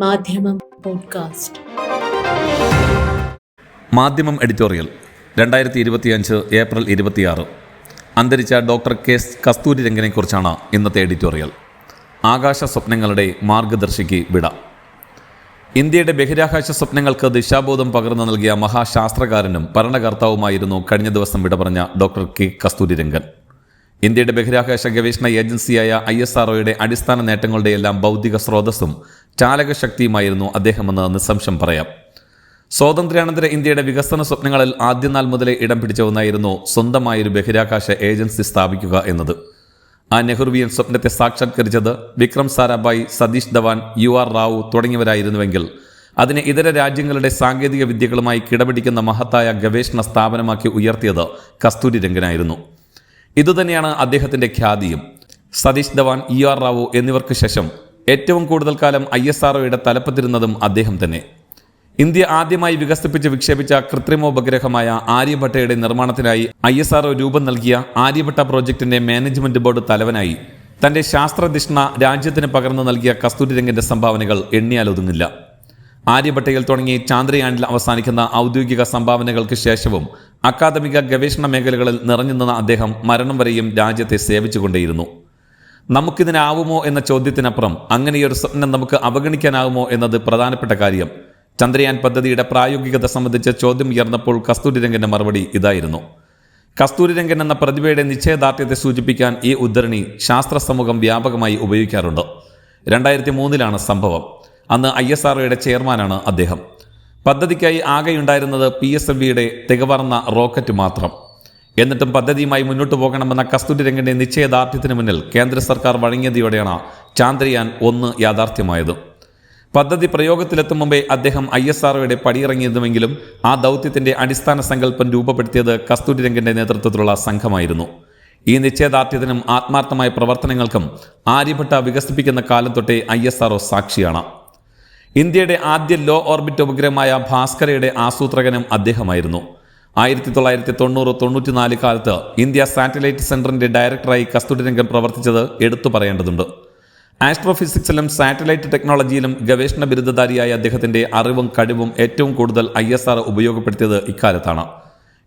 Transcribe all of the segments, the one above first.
മാധ്യമം പോഡ്കാസ്റ്റ്. മാധ്യമം എഡിറ്റോറിയൽ രണ്ടായിരത്തി ഇരുപത്തിയഞ്ച് ഏപ്രിൽ ഇരുപത്തിയാറ്. അന്തരിച്ച ഡോക്ടർ കെ കസ്തൂരി രംഗനെക്കുറിച്ചാണ് ഇന്നത്തെ എഡിറ്റോറിയൽ. ആകാശ സ്വപ്നങ്ങളുടെ മാർഗദർശിക്ക് വിട. ഇന്ത്യയുടെ ബഹിരാകാശ സ്വപ്നങ്ങൾക്ക് ദിശാബോധം പകർന്നു നൽകിയ മഹാശാസ്ത്രകാരനും ഭരണകർത്താവുമായിരുന്നു കഴിഞ്ഞ ദിവസം വിട പറഞ്ഞ ഡോക്ടർ കെ കസ്തൂരി രംഗൻ ഇന്ത്യയുടെ ബഹിരാകാശ ഗവേഷണ ഏജൻസിയായ ഐ എസ് ആർഒയുടെ അടിസ്ഥാന നേട്ടങ്ങളുടെയെല്ലാം ഭൗതിക സ്രോതസ്സും ചാലകശക്തിയുമായിരുന്നു അദ്ദേഹമെന്ന് നിസ്സംശം പറയാം. സ്വാതന്ത്ര്യാനന്തര ഇന്ത്യയുടെ വികസന സ്വപ്നങ്ങളിൽ ആദ്യ നാൾ മുതലേ ഇടം പിടിച്ച ഒന്നായിരുന്നു സ്വന്തമായൊരു ബഹിരാകാശ ഏജൻസി സ്ഥാപിക്കുക എന്നത്. ആ നെഹ്റുവിയൻ സ്വപ്നത്തെ സാക്ഷാത്കരിച്ചത് വിക്രം സാരാഭായ് സതീഷ് ധവാൻ യു ആർ റാവു തുടങ്ങിയവരായിരുന്നുവെങ്കിൽ അതിനെ ഇതര രാജ്യങ്ങളുടെ സാങ്കേതിക വിദ്യകളുമായി കിടപിടിക്കുന്ന മഹത്തായ ഗവേഷണ സ്ഥാപനമാക്കി ഉയർത്തിയത് കസ്തൂരി രംഗനായിരുന്നു. ഇതുതന്നെയാണ് അദ്ദേഹത്തിന്റെ ഖ്യാതിയും. സതീഷ് ധവാൻ ഇ ആർ റാവു എന്നിവർക്ക് ശേഷം ഏറ്റവും കൂടുതൽ കാലം ഐ എസ് ആർഒയുടെ തലപ്പത്തിരുന്നതും അദ്ദേഹം തന്നെ. ഇന്ത്യ ആദ്യമായി വികസിപ്പിച്ച് വിക്ഷേപിച്ച കൃത്രിമോപഗ്രഹമായ ആര്യഭട്ടയുടെ നിർമ്മാണത്തിനായി ഐ എസ് ആർഒ രൂപം നൽകിയ ആര്യഭട്ട പ്രോജക്റ്റിന്റെ മാനേജ്മെന്റ് ബോർഡ് തലവനായി തന്റെ ശാസ്ത്രധിഷ്ണ രാജ്യത്തിന് പകർന്നു നൽകിയ കസ്തൂരിരംഗന്റെ സംഭാവനകൾ എണ്ണിയാലൊതുങ്ങില്ല ആര്യഭട്ടയിൽ തുടങ്ങി ചാന്ദ്രയാനിൽ അവസാനിക്കുന്ന ഔദ്യോഗിക സംഭാവനകൾക്ക് ശേഷവും അക്കാദമിക ഗവേഷണ മേഖലകളിൽ നിറഞ്ഞു നിന്ന അദ്ദേഹം മരണം വരെയും രാജ്യത്തെ സേവിച്ചുകൊണ്ടേയിരുന്നു. നമുക്കിതിനാവുമോ എന്ന ചോദ്യത്തിനപ്പുറം അങ്ങനെയൊരു സ്വപ്നം നമുക്ക് അവഗണിക്കാനാവുമോ എന്നത് പ്രധാനപ്പെട്ട കാര്യം. ചന്ദ്രയാൻ പദ്ധതിയുടെ പ്രായോഗികത സംബന്ധിച്ച ചോദ്യം ഉയർന്നപ്പോൾ കസ്തൂരിരംഗന്റെ മറുപടി ഇതായിരുന്നു. കസ്തൂരിരംഗൻ എന്ന പ്രതിഭയുടെ നിശ്ചയദാർഢ്യത്തെ സൂചിപ്പിക്കാൻ ഈ ഉദ്ധരണി ശാസ്ത്ര സമൂഹം വ്യാപകമായി ഉപയോഗിക്കാറുണ്ട്. രണ്ടായിരത്തി മൂന്നിലാണ് സംഭവം. അന്ന് ഐ എസ് ആർഒയുടെ ചെയർമാനാണ് അദ്ദേഹം. പദ്ധതിക്കായി ആകെയുണ്ടായിരുന്നത് പി എസ് എൽ വിയുടെ തികവർന്ന റോക്കറ്റ് മാത്രം. എന്നിട്ടും പദ്ധതിയുമായി മുന്നോട്ട് പോകണമെന്ന കസ്തൂരി രംഗന്റെ നിശ്ചയദാർഢ്യത്തിന് മുന്നിൽ കേന്ദ്ര സർക്കാർ വഴങ്ങിയതോടെയാണ് ചാന്ദ്രയാൻ ഒന്ന് യാഥാർത്ഥ്യമായത്. പദ്ധതി പ്രയോഗത്തിലെത്തും മുമ്പേ അദ്ദേഹം ഐ എസ് ആർഒയുടെ പടിയിറങ്ങിയതുമെങ്കിലും ആ ദൗത്യത്തിന്റെ അടിസ്ഥാന സങ്കല്പം രൂപപ്പെടുത്തിയത് കസ്തൂരി രംഗന്റെ നേതൃത്വത്തിലുള്ള സംഘമായിരുന്നു. ഈ നിശ്ചയദാർഢ്യത്തിനും ആത്മാർത്ഥമായ പ്രവർത്തനങ്ങൾക്കും ആര്യഭട്ട വികസിപ്പിക്കുന്ന കാലം തൊട്ടേ ഐ എസ് ആർഒ സാക്ഷിയാണ്. ഇന്ത്യയുടെ ആദ്യ ലോ ഓർബിറ്റ് ഉപഗ്രഹമായ ഭാസ്കരയുടെ ആസൂത്രകനും അദ്ദേഹമായിരുന്നു. ആയിരത്തി തൊള്ളായിരത്തി തൊണ്ണൂറ് തൊണ്ണൂറ്റിനാല് കാലത്ത് ഇന്ത്യ സാറ്റലൈറ്റ് സെന്ററിന്റെ ഡയറക്ടറായി കസ്തൂരിരംഗൻ പ്രവർത്തിച്ചത് എടുത്തു പറയേണ്ടതുണ്ട്. ആസ്ട്രോഫിസിക്സിലും സാറ്റലൈറ്റ് ടെക്നോളജിയിലും ഗവേഷണ ബിരുദധാരിയായ അദ്ദേഹത്തിന്റെ അറിവും കഴിവും ഏറ്റവും കൂടുതൽ ഐ എസ് ആർ ഉപയോഗപ്പെടുത്തിയത് ഇക്കാലത്താണ്.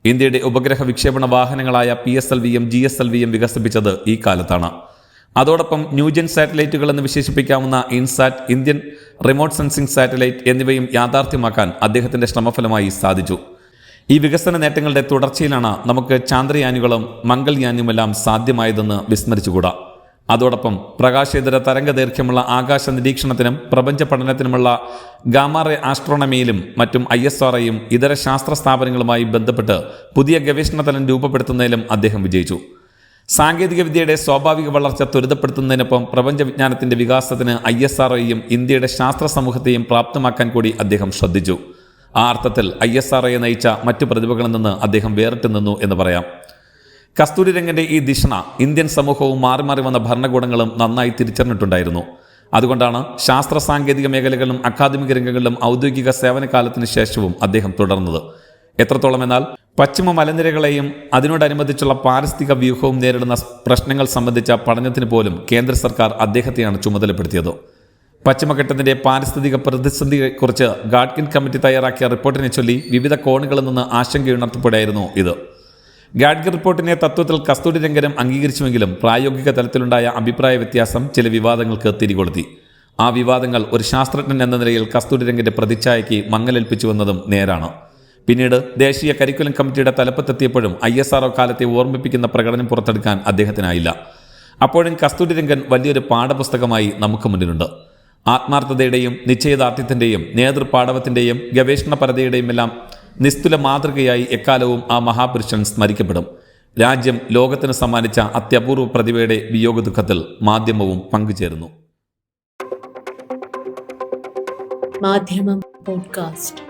ഇന്ത്യയുടെ ഉപഗ്രഹ വിക്ഷേപണ വാഹനങ്ങളായ പി എസ് എൽ വിയും ജി എസ് എൽ വിയും വികസിപ്പിച്ചത് ഈ കാലത്താണ്. അതോടൊപ്പം ന്യൂജൻ സാറ്റലൈറ്റുകൾ എന്ന് വിശേഷിപ്പിക്കാവുന്ന INSAT Indian remote sensing satellite എന്നിവയും യാഥാർത്ഥ്യമാക്കാൻ അദ്ദേഹത്തിന്റെ ശ്രമഫലമായി സാധിച്ചു. ഈ വികസന നേട്ടങ്ങളുടെ തുടർച്ചയിലാണ് നമുക്ക് ചാന്ദ്രയാനുകളും മംഗൾയാനുമെല്ലാം സാധ്യമായതെന്ന് വിസ്മരിച്ചുകൂടാ. അതോടൊപ്പം പ്രകാശേതര തരംഗദൈർഘ്യമുള്ള ആകാശ നിരീക്ഷണത്തിനും പ്രപഞ്ച പഠനത്തിനുമുള്ള ഗാമാറെ ആസ്ട്രോണമിയിലും മറ്റും ഐ എസ് ആർഐയും ഇതര ശാസ്ത്ര സ്ഥാപനങ്ങളുമായി ബന്ധപ്പെട്ട് പുതിയ ഗവേഷണ തലം രൂപപ്പെടുത്തുന്നതിലും അദ്ദേഹം വിജയിച്ചു. സാങ്കേതികവിദ്യയുടെ സ്വാഭാവിക വളർച്ച ത്വരിതപ്പെടുത്തുന്നതിനൊപ്പം പ്രപഞ്ച വിജ്ഞാനത്തിന്റെ വികാസത്തിന് ഐ എസ് ആർഐയും ഇന്ത്യയുടെ ശാസ്ത്ര സമൂഹത്തെയും പ്രാപ്തമാക്കാൻ കൂടി അദ്ദേഹം ശ്രദ്ധിച്ചു. ആ അർത്ഥത്തിൽ ഐ എസ് ആർ നയിച്ച മറ്റു പ്രതിഭകളിൽ നിന്ന് അദ്ദേഹം വേറിട്ട് നിന്നു എന്ന് പറയാം. കസ്തൂരി രംഗന്റെ ഈ ദിഷണ ഇന്ത്യൻ സമൂഹവും മാറി മാറി വന്ന ഭരണകൂടങ്ങളും നന്നായി തിരിച്ചറിഞ്ഞിട്ടുണ്ടായിരുന്നു. അതുകൊണ്ടാണ് ശാസ്ത്ര സാങ്കേതിക മേഖലകളിലും അക്കാദമിക രംഗങ്ങളിലും ഔദ്യോഗിക സേവനകാലത്തിന് ശേഷവും അദ്ദേഹം തുടർന്നത്. എത്രത്തോളം എന്നാൽ പശ്ചിമ മലനിരകളെയും അതിനോടനുബന്ധിച്ചുള്ള പാരിസ്ഥിതിക വ്യൂഹവും നേരിടുന്ന പ്രശ്നങ്ങൾ സംബന്ധിച്ച പഠനത്തിന് പോലും കേന്ദ്ര സർക്കാർ അദ്ദേഹത്തെയാണ് ചുമതലപ്പെടുത്തിയത്. പശ്ചിമഘട്ടത്തിന്റെ പാരിസ്ഥിതിക പ്രതിസന്ധിയെക്കുറിച്ച് ഗാഡ്കിൻ കമ്മിറ്റി തയ്യാറാക്കിയ റിപ്പോർട്ടിനെ ചൊല്ലി വിവിധ കോണുകളിൽ നിന്ന് ആശങ്കയുണർത്തപ്പെടുകയായിരുന്നു ഇത്. ഗാഡ്കിൻ റിപ്പോർട്ടിനെ തത്വത്തിൽ കസ്തൂരി രംഗനം അംഗീകരിച്ചുവെങ്കിലും പ്രായോഗിക തലത്തിലുണ്ടായ അഭിപ്രായ വ്യത്യാസം ചില വിവാദങ്ങൾക്ക് തിരികൊളുത്തി. ആ വിവാദങ്ങൾ ഒരു ശാസ്ത്രജ്ഞൻ എന്ന നിലയിൽ കസ്തൂരി രംഗന്റെ പ്രതിച്ഛായയ്ക്ക് മങ്ങലേൽപ്പിച്ചുവെന്നതും നേരാണ്. പിന്നീട് ദേശീയ കരിക്കുലം കമ്മിറ്റിയുടെ തലപ്പത്തെത്തിയപ്പോഴും ഐ എസ് ആർഒ കാലത്തെ ഓർമ്മിപ്പിക്കുന്ന പ്രകടനം പുറത്തെടുക്കാൻ അദ്ദേഹത്തിനായില്ല. അപ്പോഴും കസ്തൂരി രംഗൻ വലിയൊരു പാഠപുസ്തകമായി നമുക്ക് മുന്നിലുണ്ട്. ആത്മാർത്ഥതയുടെയും നിശ്ചയദാർഢ്യത്തിന്റെയും നേതൃപാടവത്തിന്റെയും ഗവേഷണപരതയുടെയും എല്ലാം നിസ്തുല മാതൃകയായി എക്കാലവും ആ മഹാപുരുഷൻ സ്മരിക്കപ്പെടും. രാജ്യം ലോകത്തിന് സമ്മാനിച്ച അത്യപൂർവ പ്രതിഭയുടെ വിയോഗ ദുഃഖത്തിൽ മാധ്യമവും പങ്കുചേരുന്നു. മാധ്യമം പോഡ്കാസ്റ്റ്.